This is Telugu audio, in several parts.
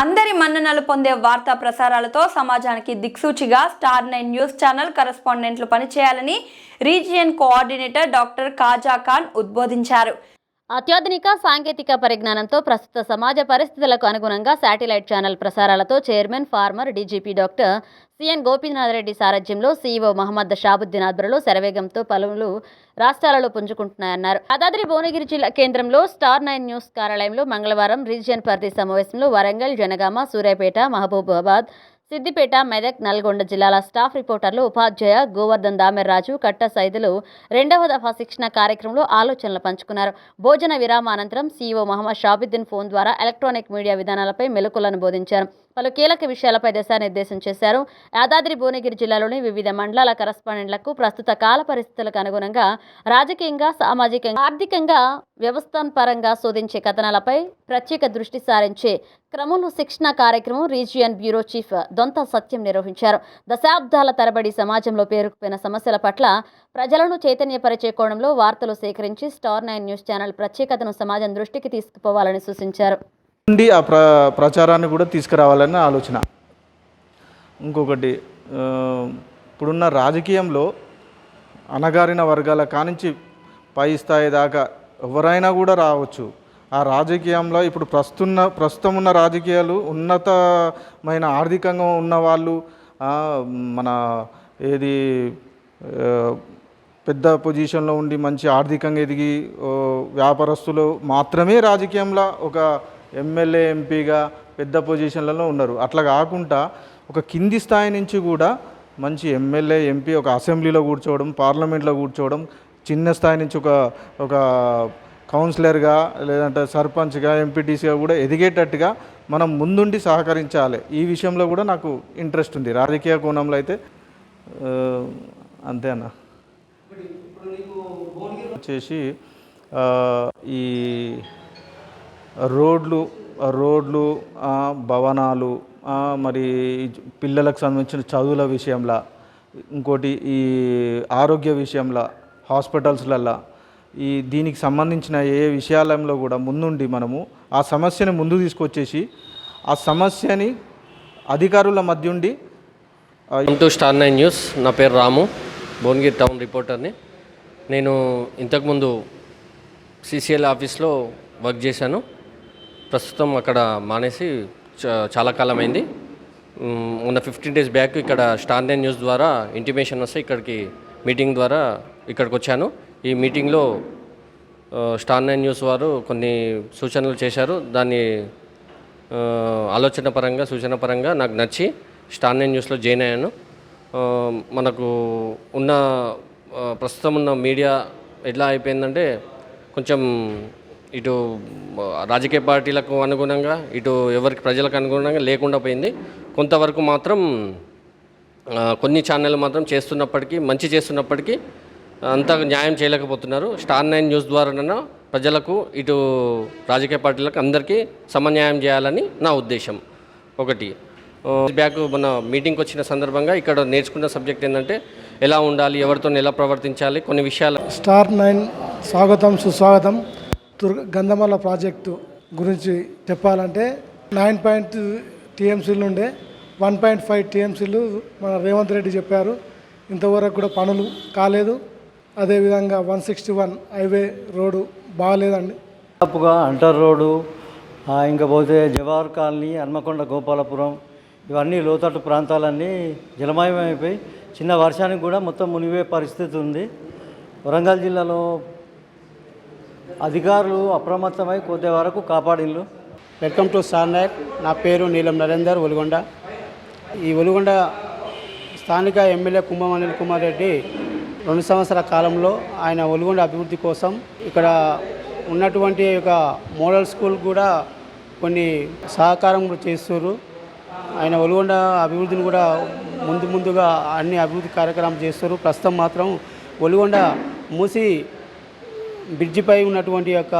అందరి మన్ననలు పొందే వార్తా ప్రసారాలతో సమాజానికి దిక్సూచిగా స్టార్ నైన్ న్యూస్ ఛానల్ కరెస్పాండెంట్లు పనిచేయాలని region coordinator doctor Kaja Khan ఉద్బోధించారు. అత్యాధునిక సాంకేతిక పరిజ్ఞానంతో ప్రస్తుత సమాజ పరిస్థితులకు అనుగుణంగా satellite channel ప్రసారాలతో chairman former DGP doctor C N Gopinath Reddy సారథ్యంలో సీఈఓ మహమ్మద్ షాబుద్దీన్ ఆధ్వర్యంలో శరవేగంతో పలువురు రాష్ట్రాలలో పుంజుకుంటున్నాయన్నారు. యాదాద్రి భువనగిరి జిల్లా కేంద్రంలో స్టార్ నైన్ న్యూస్ కార్యాలయంలో మంగళవారం రీజియన్ పరిధి సమావేశంలో వరంగల్ జనగామ సూర్యాపేట మహబూబాబాద్ సిద్దిపేట మెదక్ నల్గొండ జిల్లాల స్టాఫ్ రిపోర్టర్లు ఉపాధ్యాయ గోవర్ధన్ దామెర్రాజు కట్ట సైదులు రెండవ దఫా శిక్షణ కార్యక్రమంలో ఆలోచనలు పంచుకున్నారు. భోజన విరామ అనంతరం సీఈఓ మహమ్మద్ షాబిద్దీన్ ఫోన్ ద్వారా ఎలక్ట్రానిక్ మీడియా విధానాలపై మెలకులను బోధించారు పలు కీలక విషయాలపై దిశానిర్దేశం చేశారు. యాదాద్రి భువనగిరి జిల్లాలోని వివిధ మండలాల కరస్పాండెంట్లకు ప్రస్తుత కాల పరిస్థితులకు అనుగుణంగా రాజకీయంగా సామాజికంగా ఆర్థికంగా వ్యవస్థాపరంగా శోధించే కథనాలపై ప్రత్యేక దృష్టి సారించే క్రమంలో శిక్షణ కార్యక్రమం రీజియన్ బ్యూరో చీఫ్ సొంత సత్యం నిర్వహించారు. దశాబ్దాల తరబడి సమాజంలో పేరుకుపోయిన సమస్యల పట్ల ప్రజలను చైతన్యపరిచే కోణంలో వార్తలు సేకరించి స్టార్ నైన్ న్యూస్ ఛానల్ ప్రత్యేకతను సమాజం దృష్టికి తీసుకుపోవాలని సూచించారు. నుండి ఆ ప్ర ప్రచారాన్ని కూడా తీసుకురావాలని ఆలోచన. ఇంకొకటి ఇప్పుడున్న రాజకీయంలో అణగారిన వర్గాల కానించి పై స్థాయి దాకా ఎవరైనా కూడా రావచ్చు. ఆ రాజకీయంలో ఇప్పుడు ప్రస్తున్న ప్రస్తుతం ఉన్న రాజకీయాలు ఉన్నతమైన ఆర్థికంగా ఉన్న వాళ్ళు మన ఏది పెద్ద పొజిషన్లో ఉండి మంచి ఆర్థికంగా ఎదిగి వ్యాపారస్తులు మాత్రమే రాజకీయంలో ఒక ఎమ్మెల్యే ఎంపీగా పెద్ద పొజిషన్లలో ఉన్నారు అట్లా కాకుండా ఒక కింది స్థాయి నుంచి కూడా మంచి ఎమ్మెల్యే ఎంపీ ఒక అసెంబ్లీలో కూర్చోవడం పార్లమెంట్లో కూర్చోవడం చిన్న స్థాయి నుంచి ఒక ఒక కౌన్సిలర్గా లేదంటే సర్పంచ్గా ఎంపీటీసీగా కూడా ఎదిగేటట్టుగా మనం ముందుండి సహకరించాలి. ఈ విషయంలో కూడా నాకు ఇంట్రెస్ట్ ఉంది. రాజకీయ కోణంలో అయితే అంతేనా అంతే అన్న. వచ్చేసి ఈ రోడ్లు రోడ్లు భవనాలు మరి పిల్లలకు సంబంధించిన చదువుల విషయంలో ఇంకోటి ఈ ఆరోగ్య విషయంలో హాస్పిటల్స్లల్లో ఈ దీనికి సంబంధించిన ఏ విషయాలలో కూడా ముందుండి మనము ఆ సమస్యని ముందు తీసుకొచ్చేసి ఆ సమస్యని అధికారుల మధ్య ఉండి ఇంటూ టు స్టార్ నైన్ న్యూస్ నా పేరు రాము భువనగిరి టౌన్ రిపోర్టర్ని. నేను ఇంతకుముందు సిసిఎల్ ఆఫీస్లో వర్క్ చేశాను. ప్రస్తుతం అక్కడ మానేసి చ- చాలా కాలం అయింది మొన్న ఫిఫ్టీన్ డేస్ బ్యాక్ ఇక్కడ స్టార్ నైన్ న్యూస్ ద్వారా ఇంటిమేషన్ వస్తే ఇక్కడికి మీటింగ్ ద్వారా ఇక్కడికి వచ్చాను. ఈ మీటింగ్లో స్టార్ నైన్ న్యూస్ వారు కొన్ని సూచనలు చేశారు. దాన్ని ఆలోచన పరంగా సూచన పరంగా నాకు నచ్చి స్టార్ నైన్ న్యూస్లో జాయిన్ అయ్యాను. మనకు ఉన్న ప్రస్తుతం ఉన్న మీడియా ఎట్లా అయిపోయిందంటే కొంచెం ఇటు రాజకీయ పార్టీలకు అనుగుణంగా ఇటు ఎవరికి ప్రజలకు అనుగుణంగా లేకుండా పోయింది. కొంతవరకు మాత్రం కొన్ని ఛానళ్ళు మాత్రం చేస్తున్నప్పటికీ మంచి చేస్తున్నప్పటికీ అంత న్యాయం చేయలేకపోతున్నారు. స్టార్ నైన్ న్యూస్ ద్వారానైనా ప్రజలకు ఇటు రాజకీయ పార్టీలకు అందరికీ సమన్యాయం చేయాలని నా ఉద్దేశం. ఒకటి. బ్యాక్ మన మీటింగ్కి వచ్చిన సందర్భంగా ఇక్కడ నేర్చుకున్న సబ్జెక్ట్ ఏంటంటే ఎలా ఉండాలి ఎవరితో ఎలా ప్రవర్తించాలి కొన్ని విషయాలు. స్టార్ నైన్ స్వాగతం సుస్వాగతం. దుర్గ గంధమల్ల ప్రాజెక్టు గురించి చెప్పాలంటే నైన్ పాయింట్ టీఎంసీలు ఉండే వన్ పాయింట్ ఫైవ్ టీఎంసీలు మన రేవంత్ రెడ్డి చెప్పారు. ఇంతవరకు కూడా పనులు కాలేదు. అదేవిధంగా one sixty one highway road బాగాలేదండి. దాదాపుగా అంటర్ రోడ్డు ఆ, ఇంకా పోతే జవహర్ కాలనీ హన్మకొండ గోపాలపురం ఇవన్నీ లోతట్టు ప్రాంతాలన్నీ జలమయమైపోయి చిన్న వర్షానికి కూడా మొత్తం మునిగే పరిస్థితి ఉంది. వరంగల్ జిల్లాలో అధికారులు అప్రమత్తమై కొద్ది వరకు కాపాడిల్లు. వెల్కమ్ టు నైట్ నా పేరు నీలం నరేందర్ ఒలుగొండ. ఈ ఒలుగొండ స్థానిక ఎమ్మెల్యే కుంభమణి కుమార్ రెడ్డి రెండు సంవత్సరాల కాలంలో ఆయన ఒలుగొండ అభివృద్ధి కోసం ఇక్కడ ఉన్నటువంటి ఒక మోడల్ స్కూల్ కూడా కొన్ని సహకారం చేస్తున్నారు ఆయన ఒలుగొండ అభివృద్ధిని కూడా ముందు ముందుగా అన్ని అభివృద్ధి కార్యక్రమాలు చేస్తారు ప్రస్తుతం మాత్రం ఒలుగొండ మూసి బ్రిడ్జిపై ఉన్నటువంటి యొక్క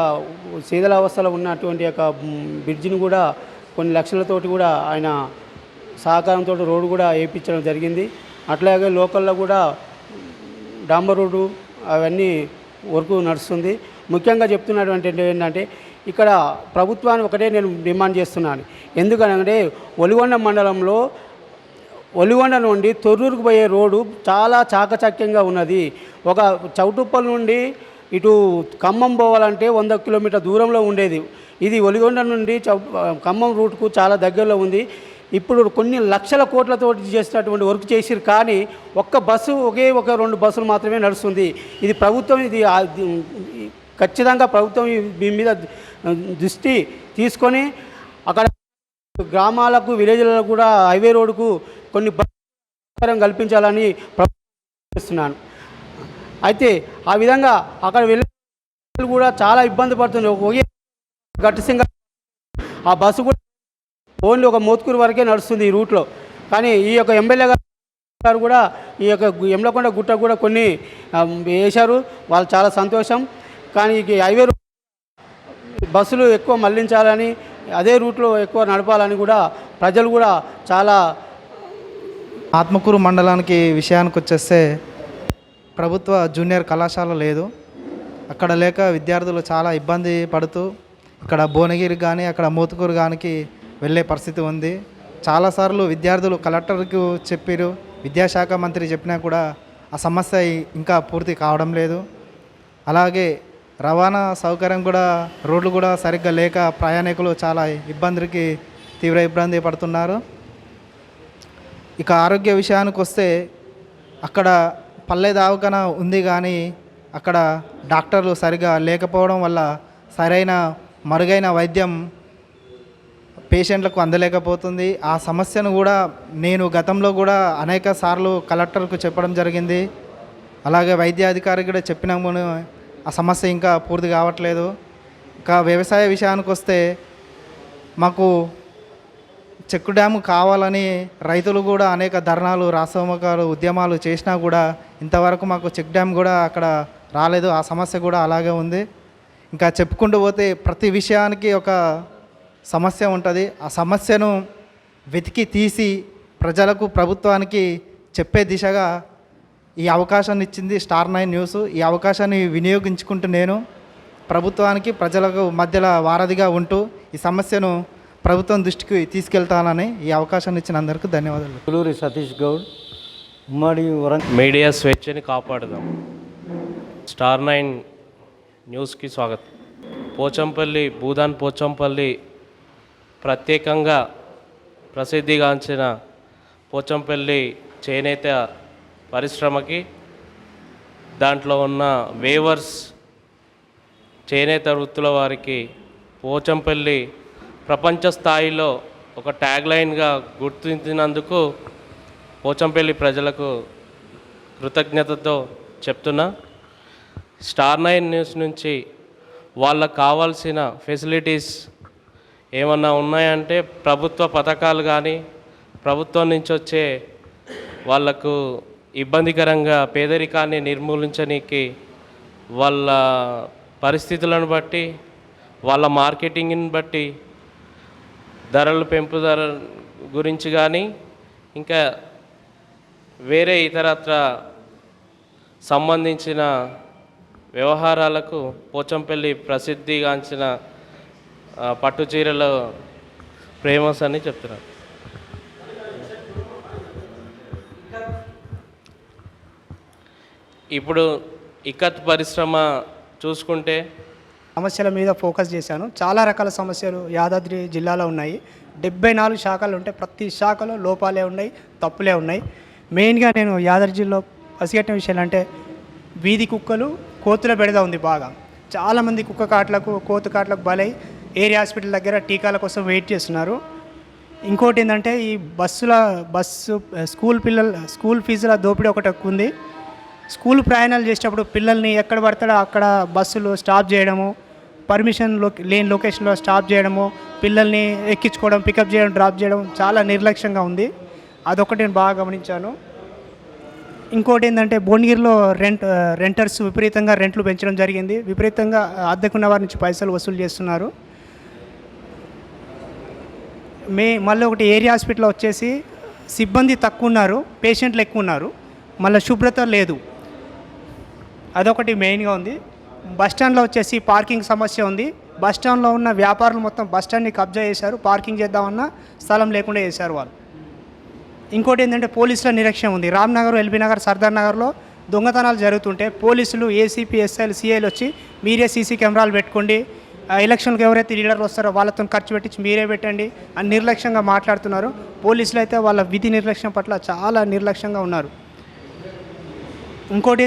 శీతలావస్థలో ఉన్నటువంటి యొక్క బ్రిడ్జిని కూడా కొన్ని లక్షలతోటి కూడా ఆయన సహకారంతో రోడ్డు కూడా వేయించడం జరిగింది. అట్లాగే లోకల్లో కూడా డాంబర్ రోడ్డు అవన్నీ వరకు నడుస్తుంది. ముఖ్యంగా చెప్తున్నటువంటి ఏంటంటే ఇక్కడ ప్రభుత్వాన్ని ఒకటే నేను డిమాండ్ చేస్తున్నాను. ఎందుకనంటే ఒలిగొండ మండలంలో ఒలిగొండ నుండి తొర్రూరుకు పోయే రోడ్డు చాలా చాకచక్యంగా ఉన్నది. ఒక చౌటుప్పల్ నుండి ఇటు ఖమ్మం పోవాలంటే వంద కిలోమీటర్ దూరంలో ఉండేది. ఇది ఒలిగొండ నుండి చౌ ఖమ్మం రూట్కు చాలా దగ్గరలో ఉంది. ఇప్పుడు కొన్ని లక్షల కోట్లతో చేసినటువంటి వర్క్ చేసిరు కానీ ఒక్క బస్సు ఒకే ఒక రెండు బస్సులు మాత్రమే నడుస్తుంది. ఇది ప్రభుత్వం ఇది ఖచ్చితంగా ప్రభుత్వం దీని మీద దృష్టి తీసుకొని అక్కడ గ్రామాలకు విలేజ్లకు కూడా హైవే రోడ్డుకు కొన్ని బస్ సౌకర్యం కల్పించాలని చేస్తున్నాను. అయితే ఆ విధంగా అక్కడ వెళ్ళే కూడా చాలా ఇబ్బంది పడుతుంది ఒకే గట్టిసింగ ఆ బస్సు కూడా ఓన్లీ ఒక మోత్కూరు వరకే నడుస్తుంది ఈ రూట్లో. కానీ ఈ యొక్క ఎమ్మెల్యే గారు కూడా ఈ యొక్క ఎమ్లకొండ గుట్ట కూడా కొన్ని వేశారు. వాళ్ళు చాలా సంతోషం. కానీ ఈ హైవే బస్సులు ఎక్కువ మళ్ళించాలని అదే రూట్లో ఎక్కువ నడపాలని కూడా ప్రజలు కూడా చాలా ఆత్మకూరు మండలానికి విషయానికి వచ్చేస్తే ప్రభుత్వ జూనియర్ కళాశాల లేదు. అక్కడ లేక విద్యార్థులు చాలా ఇబ్బంది పడుతూ ఇక్కడ భువనగిరి కానీ అక్కడ మోతుకూరు గానికి వెళ్ళే పరిస్థితి ఉంది. చాలాసార్లు విద్యార్థులు కలెక్టర్కు చెప్పారు విద్యాశాఖ మంత్రి చెప్పినా కూడా ఆ సమస్య ఇంకా పూర్తి కావడం లేదు. అలాగే రవాణా సౌకర్యం కూడా రోడ్లు కూడా సరిగ్గా లేక ప్రయాణికులు చాలా ఇబ్బందికి తీవ్ర ఇబ్బంది పడుతున్నారు. ఇక ఆరోగ్య విషయానికి వస్తే అక్కడ పల్లె దావకన ఉంది కానీ అక్కడ డాక్టర్లు సరిగా లేకపోవడం వల్ల సరైన మరుగైన వైద్యం పేషెంట్లకు అందలేకపోతుంది. ఆ సమస్యను కూడా నేను గతంలో కూడా అనేక సార్లు కలెక్టర్కు చెప్పడం జరిగింది. అలాగే వైద్యాధికారికి కూడా చెప్పినాము ఆ సమస్య ఇంకా పూర్తి కావట్లేదు. ఇంకా వ్యవసాయ విషయానికి వస్తే మాకు చెక్కు డ్యాము కావాలని రైతులు కూడా అనేక ధర్నాలు రాసోమకాలు ఉద్యమాలు చేసినా కూడా ఇంతవరకు మాకు చెక్ డ్యామ్ కూడా అక్కడ రాలేదు. ఆ సమస్య కూడా అలాగే ఉంది. ఇంకా చెప్పుకుంటూ పోతే ప్రతి విషయానికి ఒక సమస్య ఉంటుంది. ఆ సమస్యను వెతికి తీసి ప్రజలకు ప్రభుత్వానికి చెప్పే దిశగా ఈ అవకాశాన్ని ఇచ్చింది స్టార్ నైన్ న్యూస్. ఈ అవకాశాన్ని వినియోగించుకుంటూ నేను ప్రభుత్వానికి ప్రజలకు మధ్యలో వారధిగా ఉంటూ ఈ సమస్యను ప్రభుత్వం దృష్టికి తీసుకెళ్తానని ఈ అవకాశాన్ని ఇచ్చిన అందరికీ ధన్యవాదాలు. పులూరి సతీష్ గౌడ్ ఉమ్మడి వరంగల్ మీడియా స్వేచ్ఛని కాపాడదాం. స్టార్ నైన్ న్యూస్కి స్వాగతం. పోచంపల్లి భూదాన్ పోచంపల్లి ప్రత్యేకంగా ప్రసిద్ధిగాంచిన పోచంపల్లి చేనేత పరిశ్రమకి దాంట్లో ఉన్న వేవర్స్ చేనేత వృత్తుల వారికి పోచంపల్లి ప్రపంచ స్థాయిలో ఒక ట్యాగ్ లైన్గా గుర్తించినందుకు పోచంపల్లి ప్రజలకు కృతజ్ఞతతో చెప్తున్నా. స్టార్ నైన్ న్యూస్ నుంచి వాళ్ళకు కావాల్సిన ఫెసిలిటీస్ ఏమన్నా ఉన్నాయంటే ప్రభుత్వ పథకాలు కానీ ప్రభుత్వం నుంచి వచ్చే వాళ్ళకు ఇబ్బందికరంగా పేదరికాన్ని నిర్మూలించడానికి వాళ్ళ పరిస్థితులను బట్టి వాళ్ళ మార్కెటింగ్ని బట్టి ధరలు పెంపుదల గురించి కానీ ఇంకా వేరే ఇతరత్ర సంబంధించిన వ్యవహారాలకు పోచంపల్లి ప్రసిద్ధిగాంచిన పట్టు చీరలు ఫేమస్ అని చెప్తున్నారు. ఇప్పుడు ఇకత్ పరిశ్రమ చూసుకుంటే సమస్యల మీద ఫోకస్ చేశాను. చాలా రకాల సమస్యలు యాదాద్రి జిల్లాలో ఉన్నాయి. డెబ్బై నాలుగు శాఖలు ఉంటాయి ప్రతి శాఖలో లోపాలే ఉన్నాయి తప్పులే ఉన్నాయి. మెయిన్గా నేను యాదాద్రి జిల్లా పసిగట్టిన విషయాలు అంటే వీధి కుక్కలు కోతుల బెడద ఉంది బాగా. చాలామంది కుక్క కాట్లకు కోతు కాట్లకు బలై ఏరియా హాస్పిటల్ దగ్గర టీకాల కోసం వెయిట్ చేస్తున్నారు. ఇంకోటి ఏంటంటే ఈ బస్సుల బస్సు స్కూల్ పిల్లల స్కూల్ ఫీజుల దోపిడీ ఒకటి ఎక్కువ ఉంది. స్కూల్ ప్రయాణాలు చేసేటప్పుడు పిల్లల్ని ఎక్కడ పడతాడో అక్కడ బస్సులు స్టాప్ చేయడము పర్మిషన్లో లేని లొకేషన్లో స్టాప్ చేయడము పిల్లల్ని ఎక్కించుకోవడం పికప్ చేయడం డ్రాప్ చేయడం చాలా నిర్లక్ష్యంగా ఉంది. అదొకటి నేను బాగా గమనించాను. ఇంకోటి ఏంటంటే భువనగిరిలో రెంట్ రెంటర్స్ విపరీతంగా రెంట్లు పెంచడం జరిగింది. విపరీతంగా అద్దెకున్న వారి నుంచి పైసలు వసూలు చేస్తున్నారు. మే మళ్ళీ ఒకటి ఏరియా హాస్పిటల్ వచ్చేసి సిబ్బంది తక్కువ ఉన్నారు పేషెంట్లు ఎక్కువ ఉన్నారు మళ్ళీ శుభ్రత లేదు. అదొకటి మెయిన్గా ఉంది. బస్ స్టాండ్లో వచ్చేసి పార్కింగ్ సమస్య ఉంది. బస్ స్టాండ్లో ఉన్న వ్యాపారులు మొత్తం బస్ స్టాండ్ని కబ్జా చేశారు పార్కింగ్ చేద్దామన్నా స్థలం లేకుండా చేశారు వాళ్ళు. ఇంకోటి ఏంటంటే పోలీసుల నిరీక్షణ ఉంది. రామ్నగర్ ఎల్బీ నగర్ సర్దార్ నగర్లో దొంగతనాలు జరుగుతుంటే పోలీసులు ఏసీపీ ఎస్ఐలు సిఐలు వచ్చి మీరే సీసీ కెమెరాలు పెట్టుకోండి ఎలక్షన్కి ఎవరైతే లీడర్లు వస్తారో వాళ్ళతో ఖర్చు పెట్టించి మీరే పెట్టండి అని నిర్లక్ష్యంగా మాట్లాడుతున్నారు. పోలీసులు అయితే వాళ్ళ విధి నిర్లక్ష్యం పట్ల చాలా నిర్లక్ష్యంగా ఉన్నారు. ఇంకోటి